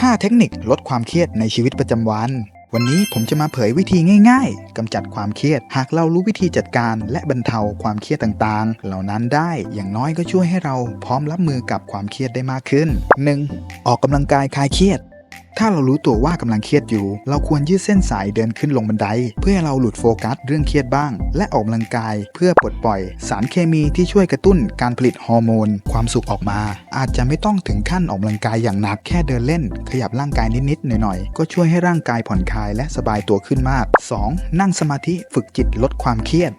5 เทคนิคลดความเครียดในชีวิตประจำวัน วันนี้ผมจะมาเผยวิธีง่าย ๆกำจัดความเครียด หากเรารู้วิธีจัดการและบรรเทาความเครียดต่างๆ เหล่านั้นได้อย่างน้อยก็ช่วยให้เราพร้อมรับมือกับความเครียดได้มากขึ้น 1. ออกกำลังกายคลายเครียด ถ้าเรารู้ตัวว่ากำลังเครียดอยู่ เราควรยืดเส้นสายเดินขึ้นลงบันได เพื่อให้เราหลุดโฟกัสเรื่องเครียดบ้าง และออกกำลังกายเพื่อปลดปล่อย สารเคมีที่ช่วยกระตุ้นการผลิตฮอร์โมน ความสุขออกมา อาจจะไม่ต้องถึงขั้นออกกำลังกายอย่างหนักแค่เดินเล่น ขยับร่างกายนิดๆหน่อยๆก็ช่วยให้ร่างกายผ่อนคลายและสบายตัวขึ้นมาก 2. นั่งสมาธิฝึกจิตลดความเครียด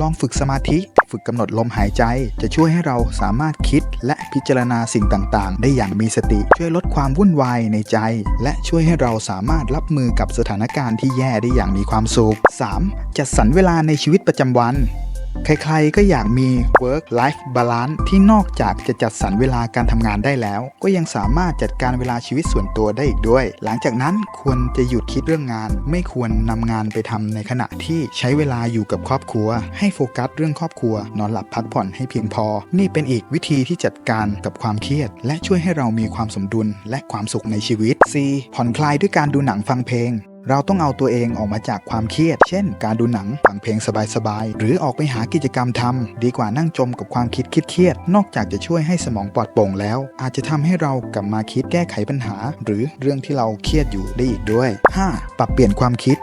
ลองฝึกสมาธิ ฝึกกำหนดลมหายใจ จะช่วยให้เราสามารถคิดและพิจารณาสิ่งต่างๆ ได้อย่างมีสติ ช่วยลดความวุ่นวายในใจ และช่วยให้เราสามารถรับมือกับสถานการณ์ที่แย่ได้อย่างมีความสุข 3. จัดสรรเวลาในชีวิตประจำวัน ใครๆ ก็อยากมี work life balance ที่นอกจากจะจัดสรรเวลาการทำงานได้แล้ว ก็ยังสามารถจัดการเวลาชีวิตส่วนตัวได้อีกด้วย หลังจากนั้นควรจะหยุดคิดเรื่องงาน ไม่ควรนำงานไปทำในขณะที่ใช้เวลาอยู่กับครอบครัว ให้โฟกัสเรื่องครอบครัว นอนหลับพักผ่อนให้เพียงพอ นี่เป็นอีกวิธีที่จัดการกับความเครียด และช่วยให้เรามีความสมดุลและความสุขในชีวิต 4. ผ่อนคลายด้วยการดูหนังฟังเพลง เราต้องเอาตัวเองออกมาจากความเครียด เช่น การดูหนัง ฟังเพลงสบายๆ หรือออกไปหากิจกรรมทำดีกว่านั่งจมกับความคิดเครียด นอกจากจะช่วยให้สมองปลอดโปร่งแล้ว อาจจะทำให้เรากลับมาคิดแก้ไขปัญหา หรือเรื่องที่เราเครียดอยู่ได้อีกด้วย 5. ปรับเปลี่ยนความคิด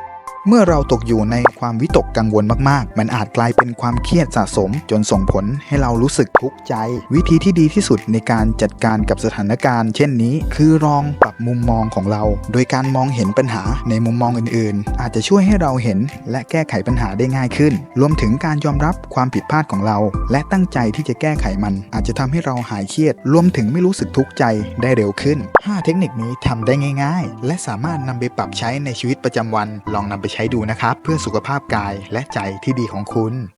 เมื่อเราตกอยู่ในความวิตกกังวลมากๆ มันอาจกลายเป็นความเครียดสะสม จนส่งผลให้เรารู้สึกทุกข์ใจ วิธีที่ดีที่สุดในการจัดการกับสถานการณ์ เช่นนี้ คือลองปรับมุมมองของเรา โดยการมองเห็นปัญหาในมุมมองอื่นๆ อาจจะช่วยให้เราเห็นและแก้ไขปัญหาได้ง่ายขึ้น รวมถึงการยอมรับความผิดพลาดของเรา และตั้งใจที่จะแก้ไขมัน อาจจะทำให้เราหายเครียด รวมถึงไม่รู้สึกทุกข์ใจได้เร็วขึ้น 5 เทคนิคนี้ทำได้ง่าย ๆ และสามารถนำไปปรับใช้ในชีวิตประจำวัน ลองนำไปใช้ดูนะครับ เพื่อสุขภาพกายและใจที่ดีของคุณ